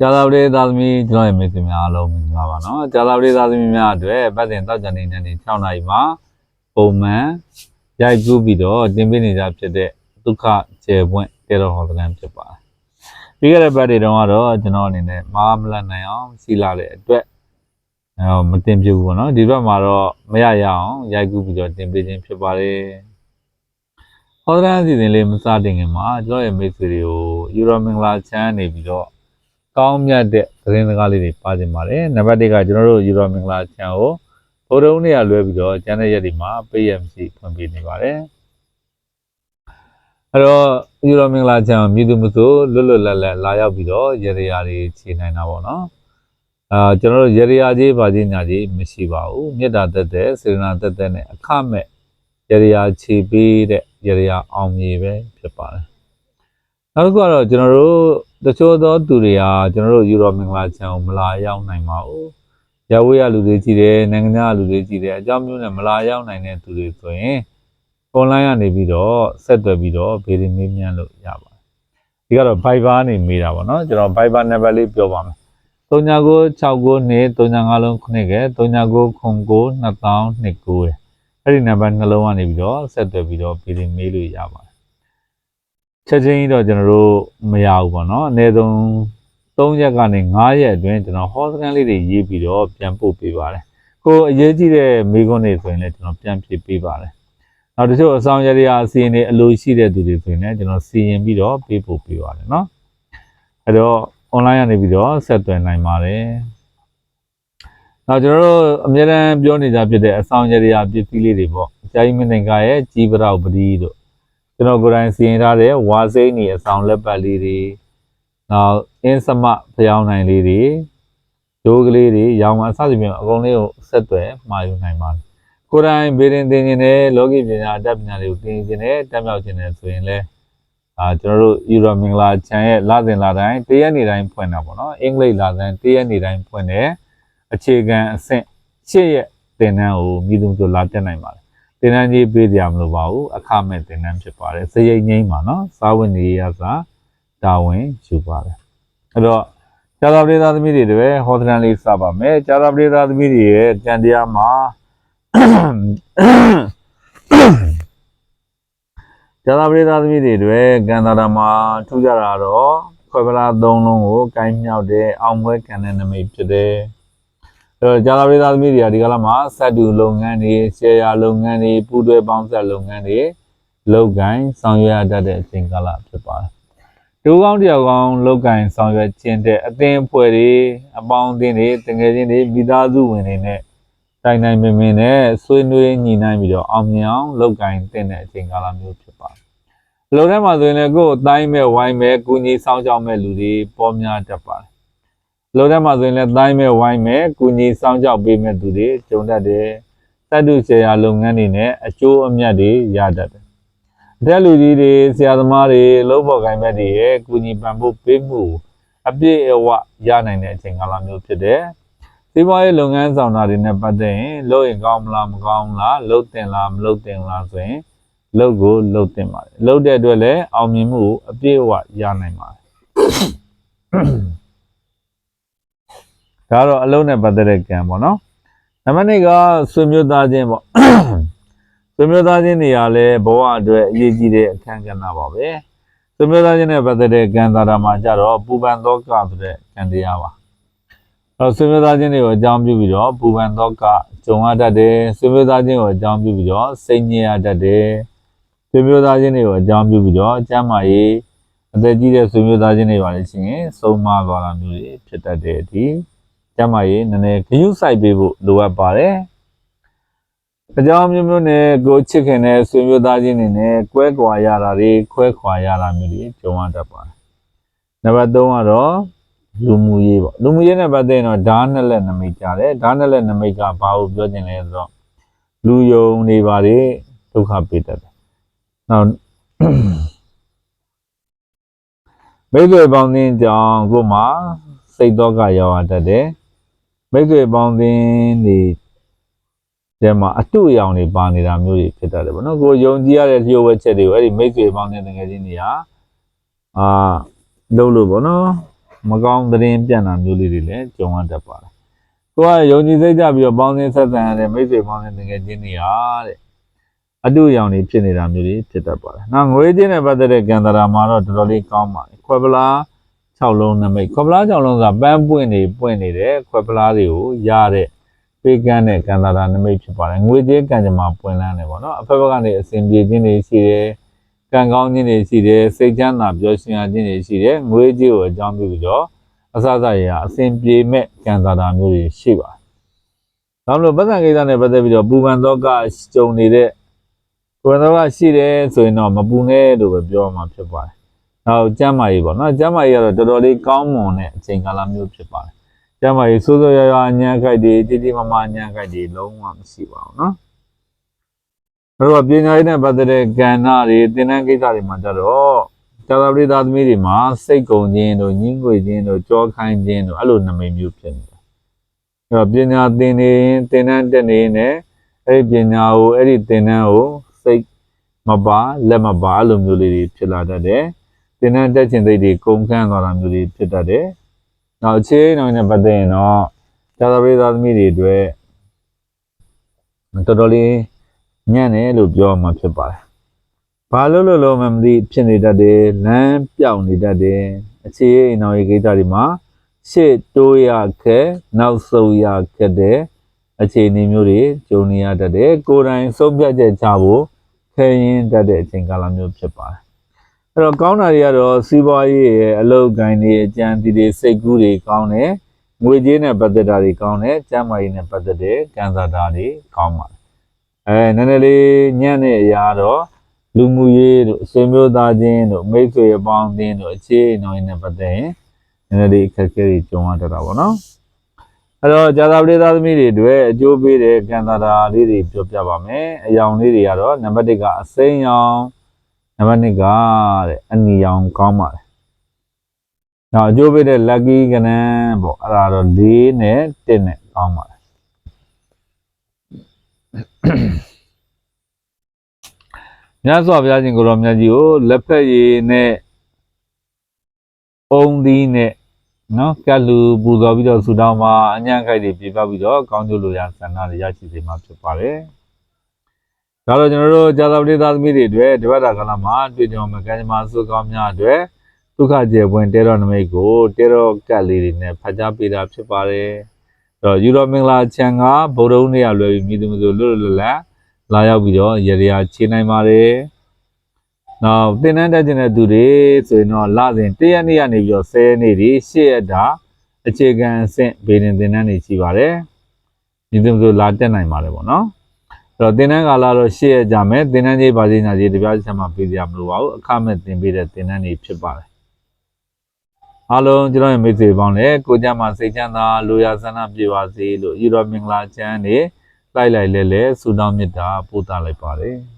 ကြာသာပရိသတ်သမီးကျွန်တော်ရဲ့မိတ်ဆွေများအားလုံးမင်္ဂလာပါနော်ကြာသာပရိသတ်သမီးများအတွက်ပတ်စဉ်တောက်ကြနေနေ6နာရီမှာပုံမှန်ရိုက်ကူးပြီးတော့တင်ပေးနေကြဖြစ်တဲ့ဒုက္ခကျေပွင့်တေတော်ဟောသကံဖြစ်ပါတယ်ပြီးခဲ့တဲ့ပတ်တွေတုန်းကတော့ကျွန်တော်အနေနဲ့မာမလတ်နိုင်အောင်စီလာတဲ့အတွက်အဲမတင်ပြဘူးပေါ့နော်ဒီဘက်မှာတော့မရရအောင်ရိုက်ကူးပြီးတော့တင်ပေးခြင်းဖြစ်ပါတယ်ဟောသကံအစီအစဉ်လေးမစတင်ခင်မှာကျွန်တော်ရဲ့မိတ်ဆွေတွေကိုယူရိုမင်္ဂလာချမ်းနေပြီးတော့ ကောင်းမြတ်တဲ့သတင်းစကားလေးတွေပါတင်ပါတယ်။နံပါတ်1ကကျွန်တော်တို့ယူရိုမင်္ဂလာချန်ကိုဗုဒ္ဓဦးနေ့ကလွဲပြီးတော့ကျန်တဲ့ရက်တွေမှာပေးရမရှိဖွင့်ပေးနေပါတယ်။အဲ့တော့ယူရိုမင်္ဂလာချန်မြည်သူမဆိုလွတ်လွတ်လပ်လပ်လာရောက်ပြီးတော့ရေရာတွေခြေနိုင်တာပေါ့နော်။အာကျွန်တော်တို့ရေရာကြီးပါကြီးညာကြီးမရှိပါဘူး။မေတ္တာတက်တဲ့စေတနာတက်တဲ့နဲ့အခမဲ့ရေရာခြေပေးတဲ့ရေရာအောင်မြေပဲဖြစ်ပါတယ်။နောက်တစ်ခုကတော့ကျွန်တော်တို့ တချို့သောသူတွေကကျွန်တော်တို့ယူရိုမင်္ဂလာချန်ကိုမလာရောက်နိုင်ပါဘူး။ရဝေးရလူတွေကြည့်တယ်နိုင်ငံခြားလူတွေကြည့်တယ်အကြောင်းမျိုးနဲ့မလာရောက်နိုင်တဲ့သူတွေဆိုရင် online ကနေပြီးတော့ဆက်သွယ်ပြီးတော့ဗေဒီမေးမြန်းလို့ရပါတယ်။ဒီကတော့ Viber နေမေးတာပေါ့နော်ကျွန်တော် Viber number လေးပြောပါမယ်။3969နဲ့39လုံးခုနှစ်က3909 2029အဲ့ဒီ number နှလုံးကနေပြီးတော့ဆက်သွယ်ပြီးတော့ဗေဒီမေးလို့ရပါတယ်။ ချက်ချင်းကြီးတော့ကျွန်တော်တို့မရဘူးပေါ့နော်အနည်းဆုံး3ရက်ကနေ5ရက်အတွင်းကျွန်တော်ဟောစကန်လေးတွေရေးပြီးတော့ပြန်ပို့ပေးပါတယ်ကိုအရေးကြီးတဲ့မိခွန်းတွေဆိုရင်လည်းကျွန်တော်ပြန်ပြပေးပါတယ်နောက်တချို့အဆောင်ရရအစီရင်တွေအလိုရှိတဲ့သူတွေဆိုရင်လည်းကျွန်တော်စီရင်ပြီးတော့ပေးပို့ပေးပါတယ်နော်အဲ့တော့ online ကနေပြီးတော့ဆက်သွယ်နိုင်ပါတယ်နောက်ကျွန်တော်တို့အများအားပြောနေကြဖြစ်တဲ့အဆောင်ရရပစ္စည်းလေးတွေပေါ့ကြာကြီးမင်းနိုင်ငံရဲ့ကြီးပရောက်ပတိတို့ ကျွန်တော်ကိုယ်တိုင်စီရင်ထားတဲ့ဝါစိမ့်နေအဆောင်လက်ပတ်လေးတွေနောက်အင်းစမဖျောင်းနိုင်လေးတွေဒိုးကလေးတွေရောင်မအစသဖြင့်အကုန်လေးကိုဆက်သွယ်မှာယူနိုင်ပါတယ်ကိုယ်တိုင်ဗေဒင်သင်ခြင်းနဲ့လောကီပညာအတတ်ပညာတွေကိုသင်ခြင်းနဲ့တက်မြောက်ခြင်းနဲ့ဆိုရင်လည်းအာကျွန်တော်တို့ယူရိုမင်္ဂလာချန်ရဲ့လစဉ်လာတိုင်းတရက်နေ့တိုင်းဖွင့်တာပေါ့နော်အင်္ဂလိပ်လာစဉ်တရက်နေ့တိုင်းဖွင့်တယ်အခြေခံအဆင့်ရှစ်ရက်သင်တန်းကိုမြည်သူဆိုလာတက်နိုင်ပါတယ် သင်တန်းကြီးပေးကြမလို့ပါဘူးအခမဲ့သင်တန်းဖြစ်ပါတယ်စရိတ်ငိမ့်ပါနော်စာဝင်နေရစာတာဝန်ယူပါတယ်အဲ့တော့ကျာသာပရိသတ်သမီးတွေတပည့်ဟောသဏ္ဍာန်လေးစပါမယ်ကျာသာပရိသတ်သမီးတွေရဲ့ကြံတရားမှာကျာသာပရိသတ်သမီးတွေတပည့်ကံတာတာမှာထူးကြတာတော့ခွဲပလားသုံးလုံးကိုကိုင်းမြောက်တဲ့အောင်ပွဲကံတဲ့နမိတ်ဖြစ်တယ် အဲ့တော့ဂျာလာပြည်သားသမီးတွေကဒီကလာမှာစက်တူလုပ်ငန်းတွေရှယ်ယာလုပ်ငန်းတွေပူးတွဲပေါင်းဆက်လုပ်ငန်းတွေလုပ်ကိုင်ဆောင်ရွက်ရတတ်တဲ့အချိန်ကာလဖြစ်ပါတယ်။တူကောင်းတယောက်ကောင်းလုပ်ကိုင်ဆောင်ရွက်ခြင်းတဲ့အသင်းအဖွဲ့တွေအပေါင်းအသင်းတွေတကယ်ချင်းတွေမိသားစုဝင်တွေနဲ့တိုင်တိုင်ပင်ပင်နဲ့ဆွေးနွေးညှိနှိုင်းပြီးတော့အောင်မြင်အောင်လုပ်ကိုင်တဲ့အချိန်ကာလမျိုးဖြစ်ပါတယ်။လုံထဲမှာဆိုရင်လည်းကိုယ်အတိုင်းမဲ့ဝိုင်းမဲ့ကုညီဆောင်ကြောင်းမဲ့လူတွေပေါ်များတတ်ပါတယ်။ လောထဲမှာဆိုရင်လည်းတိုင်းမဲ့ဝိုင်းမဲ့ကုညီဆောင်ကြောက်ပေးမဲ့သူတွေကြုံတတ်တယ်တတ်တုဆရာလုပ်ငန်းတွေနဲ့အကျိုးအမြတ်တွေရတတ်တယ်အထက်လူကြီးတွေဆရာသမားတွေလုံးပေါ်ကိုင်ဘက်တွေရဲ့ကုညီပံ့ပိုးပေးမှုအပြည့်အဝရနိုင်တဲ့အချိန်ကာလမျိုးဖြစ်တယ်စီးပွားရေးလုပ်ငန်းဆောင်တာတွေနဲ့ပတ်သက်ရင်လုပ်ရင်ကောင်းမလားမကောင်းဘူးလားလုပ်တင်လားမလုပ်တင်လားဆိုရင်လုပ်ကိုလုပ်တင်ပါတယ်လုပ်တဲ့အတွက်လည်းအောင်မြင်မှုအပြည့်အဝရနိုင်ပါတယ် ဒါကတော့အလုံးနဲ့ပတ်သက်တဲ့ကံပေါ့နော်နံပါတ်2ကဆွေမျိုးသားချင်းပေါ့ဆွေမျိုးသားချင်းနေရာလဲဘဝအတွက်အရေးကြီးတဲ့အခန်းကဏ္ဍပါပဲဆွေမျိုးသားချင်းနဲ့ပတ်သက်တဲ့ကံသာတာမှာကြတော့ပူပန်သောကဆိုတဲ့ကံတရားပါအဲတော့ဆွေမျိုးသားချင်းတွေကိုအကြောင်းပြုပြီးတော့ပူပန်သောကကြုံရတတ်တယ်ဆွေမျိုးသားချင်းကိုအကြောင်းပြုပြီးတော့စိတ်ညစ်ရတတ်တယ်ဆွေမျိုးသားချင်းတွေကိုအကြောင်းပြုပြီးတော့ကျမ်းမာရေးအသက်ကြီးတဲ့ဆွေမျိုးသားချင်းတွေပါလေရှင်ရင်ဆုံးမသွားတာမျိုးတွေဖြစ်တတ်တယ်ဒီ ကျမ်းမာရေးနည်းနည်းဂရုစိုက်ပေးဖို့လိုအပ်ပါတယ်။အကြောင်းမျိုးမျိုးနဲ့ကိုချစ်ခင်တဲ့ဆွေမျိုးသားချင်းတွေနဲ့ကွဲကွာရတာတွေခွဲခွာရတာမျိုးတွေကြုံရတတ်ပါတယ်။နံပါတ်3ကတော့လူမှုရေးပေါ့လူမှုရေးနဲ့ပတ်သက်ရင်တော့ဓာတ်နဲ့လက်နမိတ်ကြတယ်ဓာတ်နဲ့လက်နမိတ်ကဘာကိုပြောချင်လဲဆိုတော့လူယုံနေပါလေဒုက္ခပေးတတ်တယ်။နောက်မိတ်ဆွေပေါင်းတင်ကြောင့်ကိုယ်မှာစိတ်တော့ကရောက်ရတတ်တယ်။ မိတ်ဆွေပေါင်းသင်းတွေတဲမှာအတူအယောင်တွေပါနေတာမျိုးတွေဖြစ်တတ်တယ်ဗောနော်ကိုယုံကြည်ရတဲ့လျှို့ဝှက်ချက်တွေကိုအဲ့ဒီမိတ်ဆွေပေါင်းတဲ့တကယ်ချင်းတွေကအာလုံးလို့ဗောနော်မကောင်းသတင်းပြန့်တာမျိုးလေးတွေလည်းကြုံရတတ်ပါတယ်ကိုကယုံကြည်စိတ်ကြပြီးတော့ပေါင်းသင်းဆက်ဆံရတဲ့မိတ်ဆွေပေါင်းသင်းတကယ်ချင်းတွေဟာတဲ့အတူရောင်တွေဖြစ်နေတာမျိုးတွေဖြစ်တတ်ပါတယ်နောက်ငွေချင်းနဲ့ပတ်သက်တဲ့ကံတရာမှာတော့တော်တော်လေးကောင်းပါတယ်ခွဲပလား 6လုံးနမိတ်ခွဲပလား6လုံးဆိုတာပန်းပွင့်နေပွင့်နေတဲ့ခွဲပလားတွေကိုရတဲ့ပေးကမ်းတဲ့ကံတရာနမိတ်ဖြစ်ပါတယ်ငွေချင်းကံကြမ္မာပွင့်လန်းတယ်ပေါ့နော်အဖက်ဘက်ကနေအစဉ်ပြေခြင်းတွေရှိတယ်ကံကောင်းခြင်းတွေရှိတယ်စိတ်ချမ်းသာပျော်ရွှင်ရခြင်းတွေရှိတယ်ငွေကြီးကိုအကြောင်းပြုပြီးတော့အစစရရအစဉ်ပြေမဲ့ကံတရာမျိုးတွေရှိပါတယ်ဒါမလို့ပတ်စံကိစ္စနဲ့ပတ်သက်ပြီးတော့ပူပန်တော့ကကြုံနေတဲ့ကိုယ်တော်ကရှိတယ်ဆိုရင်တော့မပူနဲ့လို့ပဲပြောမှာဖြစ်ပါတယ်။ နောက်ကျမ်းမာရေးပေါ့နော်ကျမ်းမာရေးကတော့တော်တော်လေးကောင်းမွန်တဲ့အချိန်ကာလမျိုးဖြစ်ပါတယ်။ကျမ်းမာရေးစိုးစိုးရွားရွားအညံ့ခိုက်တွေတိတိမမအညံ့ခိုက်တွေလုံးဝမရှိပါဘူးနော်။အဲ့တော့ပညာရေးနဲ့ပတ်သက်တဲ့ကဏ္ဍတွေသင်တန်းကိစ္စတွေမှာကြတော့တာသာပရိသသမီးတွေမှာစိတ်ကုံခြင်းတို့ညှင်းငွေခြင်းတို့ကြောခိုင်းခြင်းတို့အဲ့လိုနမိတ်မျိုးဖြစ်နေတယ်။အဲ့တော့ပညာသင်နေရင်သင်တန်းတက်နေရင်လည်းအဲ့ဒီပညာကိုအဲ့ဒီသင်တန်းကိုစိတ်မပါလက်မပါအဲ့လိုမျိုးလေးတွေဖြစ်လာတတ်တယ်။ သင်တန်းတက်ခြင်းသိတွေကုန်ခန်းသွားတာမျိုးတွေဖြစ်တတ်တယ်။နောက်အခြေအနေနဲ့ပတ်သက်ရင်တော့တာသာပရိသသမီးတွေအတွက်တော်တော်လေးညံ့တယ်လို့ပြောမှဖြစ်ပါတယ်။ဘာလို့လို့လို့မှမသိဖြစ်နေတတ်တယ်လမ်းပြောင်းနေတတ်တယ်အခြေအနေနောက်ရေးကိစ္စတွေမှာရှေ့တိုးရခဲနောက်ဆုတ်ရခဲ့တဲ့အခြေအနေမျိုးတွေကြုံနေရတတ်တယ်ကိုယ်တိုင်ဆုံးဖြတ်ချက်ချဖို့ခဲရင်တတ်တဲ့အချိန်ကာလမျိုးဖြစ်ပါတယ် အဲ့တော့ကောင်းတာတွေကတော့စီးပွားရေးရဲ့အလုပ်ကိုင်းတွေအကြံစီတွေစိတ်ကူးတွေကောင်းတယ်ငွေကြေးနဲ့ပတ်သက်တာတွေကောင်းတယ်ကျန်းမာရေးနဲ့ပတ်သက်တဲ့ကံစားတာတွေကောင်းပါတယ်အဲနည်းနည်းလေးညံ့တဲ့အရာတော့လူမှုရေးတို့ဆွေမျိုးသားချင်းတို့မိတ်ဆွေအပေါင်းအသင်းတို့အခြေအနေတွေနဲ့ပတ်သက်ရင်နည်းနည်းလေးအခက်အခဲတွေကြုံရတတ်တာပေါ့နော်အဲ့တော့ဇာတာပရိသသမီးတွေအတွက်အကျိုးပေးတဲ့ကံတာတာလေးတွေပြောပြပါမယ်အယောင်လေးတွေကတော့နံပါတ်1ကအစိမ်းရောင် နံပါတ်2ကတဲ့အနီရောင်ကောင်းပါတယ်နောက်အကျိုးပေးတဲ့ lucky ကနန်းပေါ့အဲ့ဒါတော့၄နဲ့1နဲ့ကောင်းပါတယ်မြတ်စွာဘုရားရှင်ကိုရောမြတ်ကြီးကိုလက်ဖက်ရည်နဲ့အုံသီးနဲ့နော်ကတ်လူပူဇော်ပြီးတော့ဆူတောင်းမှာအညံ့ခိုက်တွေပြပပြီးတော့ကောင်းကျိုးလိုရာဆန္ဒတွေရရှိစေမှာဖြစ်ပါတယ်။ ဒါတော့ကျွန်တော်တို့ဇာတာပတိသားသမီးတွေအတွက်တပတ်တာကာလမှာတွေ့ကြုံမဲ့ကံကြမ္မာစုကောင်းများအတွက်ဒုက္ခကျေပွင့်တဲတော်နမိတ်ကိုတဲတော်ကတ်လေးတွေနဲ့ဖတ်ကြားပေးတာဖြစ်ပါတယ်။အဲ့တော့ယူရိုမင်္ဂလာချန်ကဗုဒ္ဓဦးနေ့ရလွယ်ပြီးမိသူမျိုးလွတ်လွတ်လပ်လာရောက်ပြီးတော့ရေရာခြေနိုင်ပါတယ်။နောက်တင်တန်းတက်ခြင်းတဲ့သူတွေဆိုရင်တော့လစဉ်၁ရက်နေ့ကနေပြီးတော့10ရက်နေ့ဒီ8ရက်တာအခြေခံအဆင့်ဘေးရင်တင်တန်းတွေရှိပါတယ်။ဒီလိုမျိုးလာတက်နိုင်ပါတယ်ပေါ့နော်။အဲ့ တော့တင်တန်းကာလတော့8ရက်ကြာမယ်တင်တန်းကြီးပါစီညာကြီးတပြားချက်မှပေးကြမလို့ပါဘူးအခမဲ့တင်ပေးတဲ့တင်တန်းတွေဖြစ်ပါတယ်။အားလုံးကျွန်တော်ရဲ့မိတ်ဆွေပေါင်းလည်းကိုကြမှာစိတ်ချမ်းသာလူရဆန္ဒပြေပါစေလို့ယူတော်မင်္ဂလာချမ်းနေလိုက်လိုက်လဲလဲဆုတောင်းမေတ္တာပို့သလိုက်ပါတယ်။